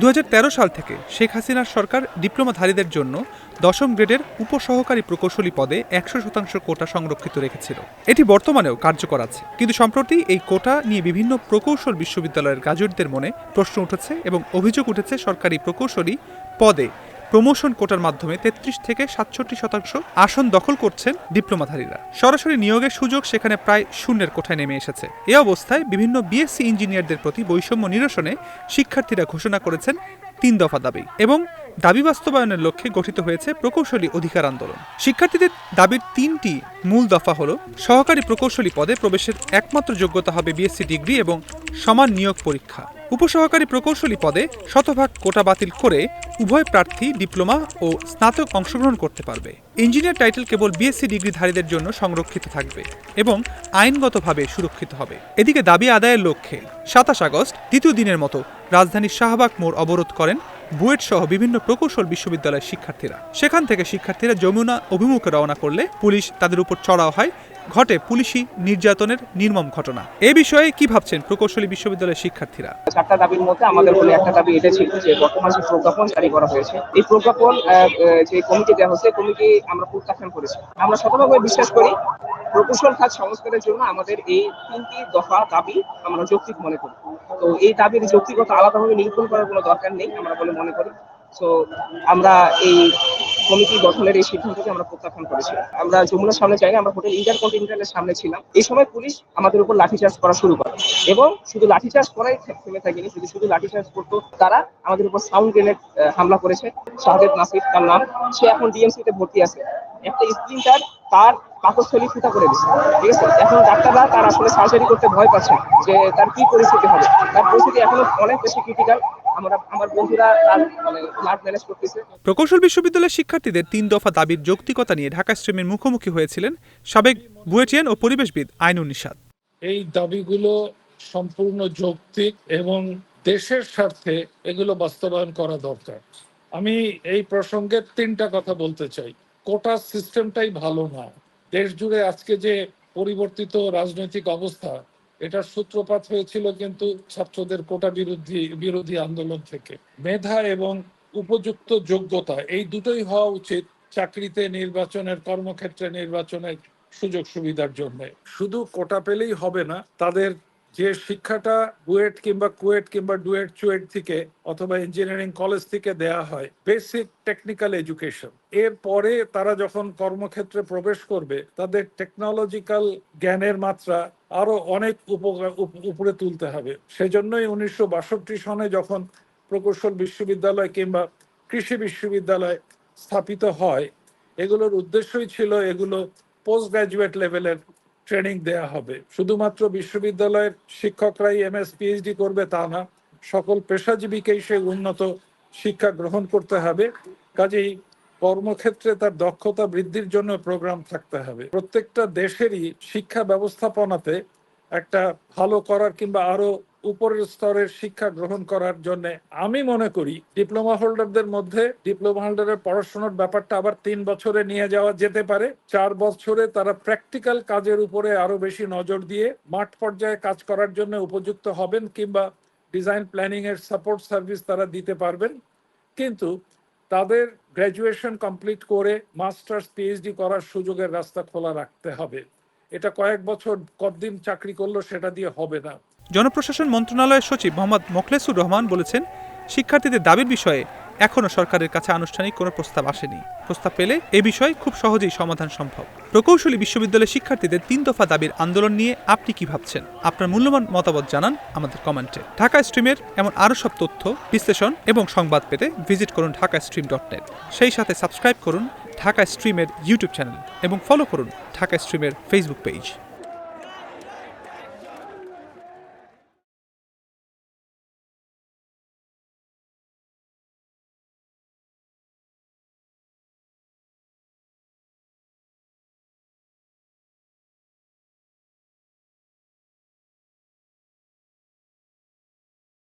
দুহাজার তেরো সাল থেকে শেখ হাসিনার সরকার ডিপ্লোমাধারীদের জন্য দশম গ্রেডের উপসহকারী প্রকৌশলী পদে একশো শতাংশ কোটা সংরক্ষিত রেখেছিল। এটি বর্তমানেও কার্যকর আছে। কিন্তু সম্প্রতি এই কোটা নিয়ে বিভিন্ন প্রকৌশল বিশ্ববিদ্যালয়ের গ্রাজুয়েটদের মনে প্রশ্ন উঠেছে এবং অভিযোগ উঠেছে সরকারি প্রকৌশলী পদে প্রমোশন কোটার মাধ্যমে তেত্রিশ থেকে সাতষট্টি শতাংশ আসন দখল করছেন ডিপ্লোমাধারীরা। সরাসরি নিয়োগের সুযোগ সেখানে প্রায় শূন্যের কোঠায় নেমে এসেছে। এ অবস্থায় বিভিন্ন বিএসসি ইঞ্জিনিয়ারদের প্রতি বৈষম্য নিরসনে শিক্ষার্থীরা ঘোষণা করেছেন তিন দফা দাবি এবং দাবি বাস্তবায়নের লক্ষ্যে গঠিত হয়েছে প্রকৌশলী অধিকার আন্দোলন। শিক্ষার্থীদের দাবির তিনটি মূল দফা হল, সহকারী প্রকৌশলী পদে প্রবেশের একমাত্র যোগ্যতা হবে বিএসসি ডিগ্রি এবং সমান নিয়োগ পরীক্ষা। উপসহকারী প্রকৌশলী পদে শতভাগ কোটা বাতিল করে উভয় প্রার্থী, ডিপ্লোমা ও স্নাতক অংশগ্রহণ করতে পারবে। ইঞ্জিনিয়ার টাইটেল কেবল বিএসসি ডিগ্রিধারীদের জন্য সংরক্ষিত থাকবে এবং আইনগতভাবে সুরক্ষিত হবে। এদিকে দাবি আদায়ের লক্ষ্যে সাতাশ আগস্ট, দ্বিতীয় দিনের মতো রাজধানীর শাহবাগ মোড় অবরোধ করেন বুয়েট সহ বিভিন্ন প্রকৌশল বিশ্ববিদ্যালয়ের শিক্ষার্থীরা। সেখান থেকে শিক্ষার্থীরা যমুনা অভিমুখে রওনা করলে পুলিশ তাদের উপর চড়াও হয় ঘটে পুলিশি নির্যাতনের নির্মম ঘটনা। এ বিষয়ে কি ভাবছেন প্রকৌশলী বিশ্ববিদ্যালয়ের শিক্ষার্থীরা? চারটা দাবির মধ্যে আমাদের বলে একটা দাবি এটা ছিল যে বর্তমান যে প্রজ্ঞাপন জারি করা হয়েছে, এই প্রজ্ঞাপন যে কমিটি দেওয়া হয়েছে কমিটি আমরা প্রত্যাখ্যান করেছি। আমরা শতভাবে বিশ্বাস করি প্রকৌশল খাত সংস্কারের জন্য আমাদের এই তিনটি দফা দাবি আমরা যৌক্তিক মনে করি। তো এই দাবির যৌক্তিকতা আলাদাভাবে নিরূপণ করার কোনো দরকার নেই আমরা বলে মনে করি। তো আমরা এই কমিটি গঠনের এই সিদ্ধান্তকে আমরা প্রত্যাখ্যান করেছি। আমরা যমুনার সামনে যাইনি আমরা হোটেল ইন্টার কন্টিনেন্টালের সামনে ছিলাম। এই সময় পুলিশ আমাদের উপর লাঠিচার্জ করা শুরু করে এবং শুধু লাঠিচার্জ করাই থেমে থাকেনি, শুধু শুধু লাঠিচার্জ করতো তারা আমাদের উপর সাউন্ড গ্রেনেড হামলা করেছে। শাহাদেদ নাসির, তার নাম। সে এখন ডিএমসি তে ভর্তি আছে। একটা স্প্রিন্টার তার পাকস্থলী ফুটা করে দিচ্ছে ঠিক আছে? এখন ডাক্তাররা তার আসলে সার্জারি করতে ভয় পাচ্ছে যে তার কি পরিস্থিতি হবে। তার পরিস্থিতি এখনও অনেক বেশি ক্রিটিক্যাল আমরা আমার বন্ধুরা মানে ব্লাড ম্যানেজ করতেছে। প্রকৌশল বিশ্ববিদ্যালয়ের শিক্ষার্থীদের তিন দফা দাবির যৌক্তিকতা নিয়ে ঢাকা স্ট্রিমের মুখোমুখি হয়েছিলেন সাবেক বুয়েটিয়ান ও পরিবেশবিদ আইনুন নিষাদ এই দাবিগুলো সম্পূর্ণ যৌক্তিক এবং দেশের স্বার্থে এগুলো বাস্তবায়ন করা দরকার। আমি এই প্রসঙ্গে তিনটা কথা বলতে চাই। কোটা সিস্টেমটাই ভালো না। দেশ জুড়ে আজকে যে পরিবর্তিত রাজনৈতিক অবস্থা এটার সূত্রপাত হয়েছিল কিন্তু ছাত্রদের কোটা বিরোধী বিরোধী আন্দোলন থেকে। মেধা এবং উপযুক্ত যোগ্যতা, এই দুটোই হওয়া উচিত চাকরিতে, নির্বাচনের, কর্মক্ষেত্রে নির্বাচনের সুযোগ সুবিধার জন্য। শুধু কোটা পেলেই হবে না, তাদের যে শিক্ষাটা বুয়েট কিংবা কুয়েট কিংবা ডুয়েট চুয়েট থেকে অথবা ইঞ্জিনিয়ারিং কলেজ থেকে দেয়া হয়, বেসিক টেকনিক্যাল এডুকেশন। এরপরে তারা যখন কর্মক্ষেত্রে প্রবেশ করবে, তাদের টেকনোলজিক্যাল জ্ঞানের মাত্রা আরও অনেক উপকার, উপ- উপরে তুলতে হবে। সেজন্যই উনিশশো বাষট্টি সনে যখন প্রকৌশল বিশ্ববিদ্যালয় কিংবা কৃষি বিশ্ববিদ্যালয় স্থাপিত হয়, এগুলোর উদ্দেশ্যই ছিল এগুলো পোস্ট গ্রাজুয়েট লেভেলের ট্রেনিং দেয়া হবে। শুধুমাত্র বিশ্ববিদ্যালয়ের শিক্ষকরাই এমএস পিএইচডি করবে তা না, সকল পেশাজীবীকেই সে উন্নত শিক্ষা গ্রহণ করতে হবে। কাজেই কর্মক্ষেত্রে তার দক্ষতা বৃদ্ধির জন্য প্রোগ্রাম থাকতে হবে। প্রত্যেকটা দেশেরই শিক্ষা ব্যবস্থাপনাতে একটা ভালো করার কিংবা আরও উপরের স্তরের শিক্ষা গ্রহণ করার জন্য আমি মনে করি ডিপ্লোমা হোল্ডারদের মধ্যে ডিপ্লোমা হোল্ডারের পড়াশোনার ব্যাপারটা আবার তিন বছরে নিয়ে যাওয়া যেতে পারে। চার বছরে তারা প্র্যাকটিক্যাল কাজের উপরে আরও বেশি নজর দিয়ে মাঠ পর্যায়ে কাজ করার জন্য উপযুক্ত হবেন কিংবা ডিজাইন প্ল্যানিং এর সাপোর্ট সার্ভিস তারা দিতে পারবেন। কিন্তু তাদের গ্র্যাজুয়েশন কমপ্লিট করে মাস্টার্স পিএইচডি করার সুযোগের রাস্তা খোলা রাখতে হবে। এটা কয়েক বছর কতদিন চাকরি করল সেটা দিয়ে হবে না। জনপ্রশাসন মন্ত্রণালয়ের সচিব মোহাম্মদ মোখলেসুর রহমান বলেছেন, শিক্ষার্থীদের দাবির বিষয়ে এখনও সরকারের কাছে আনুষ্ঠানিক কোনো প্রস্তাব আসেনি। প্রস্তাব পেলে এ বিষয়ে খুব সহজেই সমাধান সম্ভব। প্রকৌশলী বিশ্ববিদ্যালয়ের শিক্ষার্থীদের তিন দফা দাবির আন্দোলন নিয়ে আপনি কি ভাবছেন? আপনার মূল্যবান মতামত জানান আমাদের কমেন্টে। ঢাকা স্ট্রিমের এমন আরও সব তথ্য, বিশ্লেষণ এবং সংবাদ পেতে ভিজিট করুন ঢাকা স্ট্রিম ডট নেট। সেই সাথে সাবস্ক্রাইব করুন ঢাকা স্ট্রিমের ইউটিউব চ্যানেল এবং ফলো করুন ঢাকা স্ট্রিমের ফেসবুক পেজ।